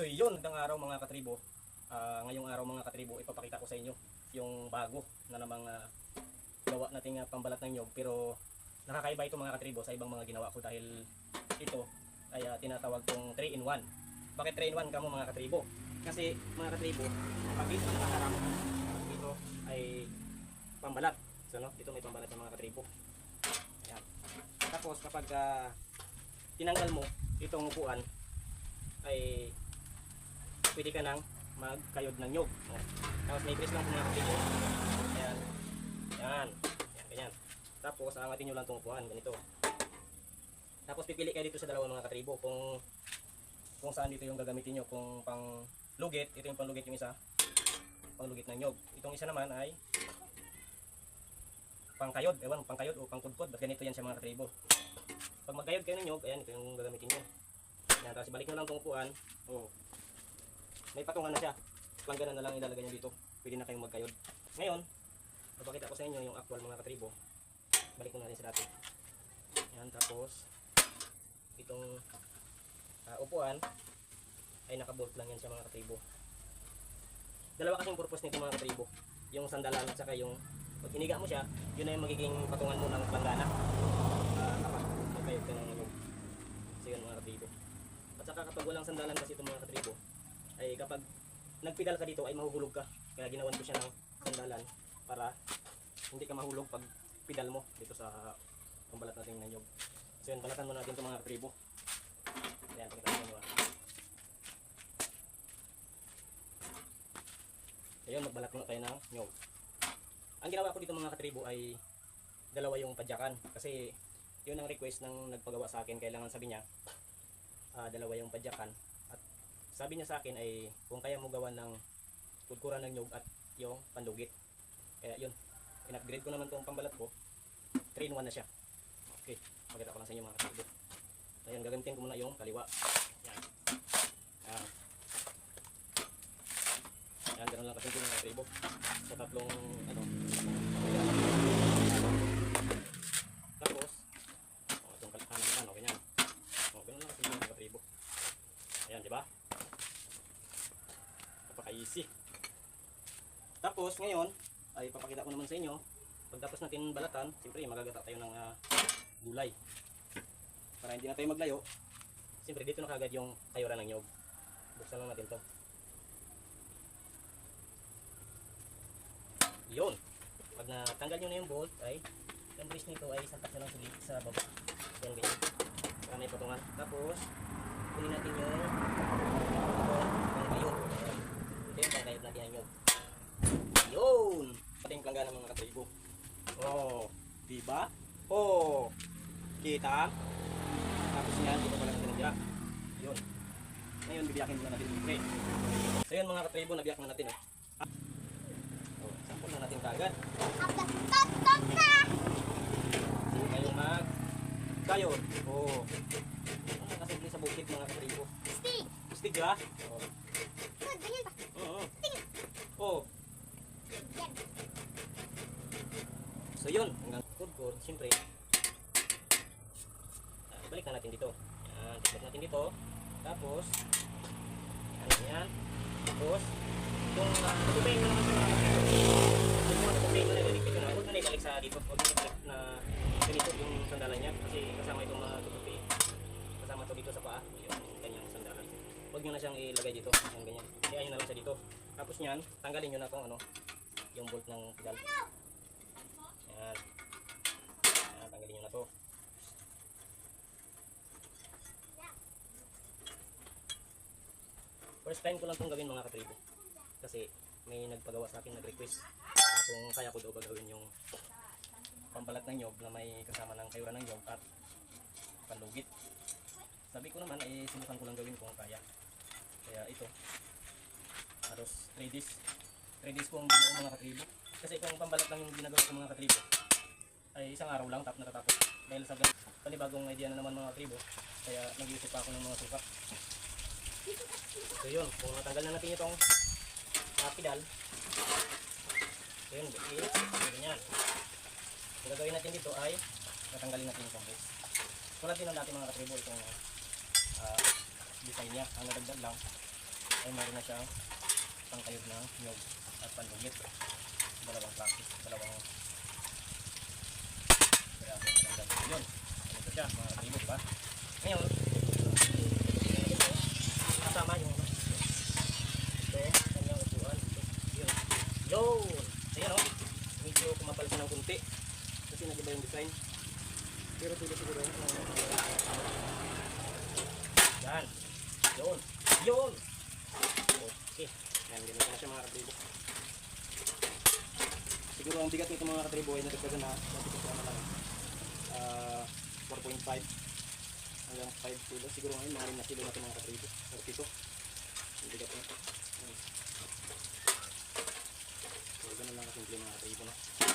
So yun, ng araw mga katribo. Ah, ngayong araw mga katribo, ipapakita ko sa inyo yung bago na namang ah, gawa nating ah, pambalat ng nyog. Pero nakakaiba ito mga katribo sa ibang mga ginawa ko dahil ito ay ah, tinatawag kong 3 in 1. Bakit 3 in 1 kamo mga katribo? Kasi mga katribo, pag dito nakaharap, dito ay pambalat. So no, dito may pambalat ng mga katribo. Yan. Tapos kapag ah, tinanggal mo itong upuan ay pwede ka nang magkayod ng nyog. Tapos may press lang po mga katribo. Ayan. Yan. Yan, ganyan. Tapos aangatin nyo lang itong upuan, ganito. Tapos pipili kayo dito sa dalawang mga katribo kung kung saan dito yung gagamitin nyo. Kung pang lugit, ito yung pang lugit yung isa. Pang lugit ng nyog. Itong isa naman ay pangkayod. Ewan, pangkayod o pangkudkod. Basta ganito yan sa mga katribo. Pag magkayod kayo ng nyog, ayan, ito yung gagamitin nyo. Yan, tapos balik nyo lang itong upuan. Oh. May patungan na siya. Langganan na lang ilalagay nyo dito. Pwede na kayong magkayod. Ngayon, papakita ko sa inyo yung actual mga katribo. Balik ko na rin sa dati. Yan, tapos itong ah, upuan ay nakabolt lang yan sa mga katribo. Dalawa kasing purpose nito mga katribo. Yung sandalan at saka yung pag hiniga mo siya, yun na yung magiging patungan mo ng planggana. Uh, kapag magkayod ka ng nyug. So yun mga katribo. At saka kapag walang sandalan kasi itong mga katribo, ay kapag nagpedal ka dito ay mahuhulog ka. Kaya ginawan ko siya ng sandalan para hindi ka mahulog pag pedal mo dito sa pambalat natin ng nyog. So yun, balatan mo natin itong mga tribo. Ayan, pakita inyo. ah. Ayun, magbalat muna tayo ng nyog. Ang ginawa ko dito mga katribo ay dalawa yung padyakan. Kasi yun ang request ng nagpagawa sa akin. Kailangan sabi niya, ah, dalawa yung padyakan. Sabi niya sa akin ay kung kaya mo gawa ng kudkuran ng nyog at yung pandugit. Kaya yun, in-upgrade ko naman itong pambalat ko. 3 in 1 na siya. Okay, pakita ko lang sa inyo mga katribo. Ayun, gagamitin ko muna yung kaliwa. Yan. Yan. Yan, ganun lang kasimple mga katribo. Sa tatlong, ano, tapos, oh, itong kanan naman, okay yan. Oh, ganun lang kasimple mga katribo. Ayan, di ba? Napaka-easy. Tapos, ngayon, ay papakita ko naman sa inyo, pagtapos natin balatan, siyempre magagata tayo ng ah, gulay. Para hindi na tayo maglayo, siyempre dito na kagad yung kayuran ng nyog. Buksan lang natin to. Yun. Pag natanggal nyo na yung bolt, ay yung brace nito ay santak na lang sa, li- sa baba. Yan ganyan. Para may patungan. Tapos, kunin natin yung Oh, diba? Oh, kita? Tapos yan, dito pala natin nabyak. Yun. Ngayon, bibiyakin muna natin yung tray. So yun mga katribo, nabiyak na natin. Oh. Oh, sampol na natin kagad. Sige kayong mag kayo. Oh. Ano kasimple sa bukid mga katribo? Stig ha? Oh. Oo. Oh. So yun, hanggang food court, siyempre, ah, balik na natin dito. Yan, tiklat natin dito. Tapos, ano yan. Tapos, yung uh, tutupayin mo naman sa mga mo na iligpit ko na, huwag na ibalik sa dito. Huwag mo ibalik na ganito yung sandalan niya. Kasi kasama itong mga tutupayin. Kasama to dito sa paa. Yung ganyang sandalan. Huwag nyo na siyang ilagay dito. Yung ganyan. Iyayin nyo na lang siya dito. Tapos niyan, tanggalin nyo na itong ano, yung bolt ng pedal. Yan. Yan, tanggalin nyo na to. First time ko lang itong gawin mga katribo. Kasi may nagpagawa sa akin, nag-request na kung kaya ko daw ba gawin yung pambalat ng nyog na may kasama ng kayuran ng nyog at panlugit. Sabi ko naman ay sinukan ko lang gawin kung kaya. Kaya ito, halos 3 days. 3 days ko ang binuo mga katribo. Kasi kung pambalat lang yung ginagawa ko mga katribo, ay isang araw lang tap natatapos. Dahil sa ganun, panibagong idea na naman mga katribo, kaya nag-iisip ako ng mga suka. So yun, kung natanggal na natin itong uh, pedal, so yun, ganyan. Ang gagawin natin dito ay natanggalin natin itong base. Tulad din ng dati mga katribo, itong uh, design niya, ang nadagdag lang ay meron na siyang pangkayod ng nyog at pandugit. Dalawang practice, dalawang grabe maganda yun. Ganito siya, mga katribo, diba? Ngayon, kasama yung ano, ito, kanyang upuan. Yun. Yun! Ayan o, medyo kumapal siya ng kunti. Kasi nag-iba yung design. Pero tuloy siguro. Yan. Yun. Yun! Okay. Yan, ganito na siya mga katribo. Siguro ang bigat nito mga katribo ay natagdagan na. Natagdagan na lang. Ah, 4.5 hanggang 5 kilo. Siguro ngayon mga 5 na kilo na ito mga katribo. Or pito. Ang bigat nito. So, ganun lang kasimple mga katribo. No?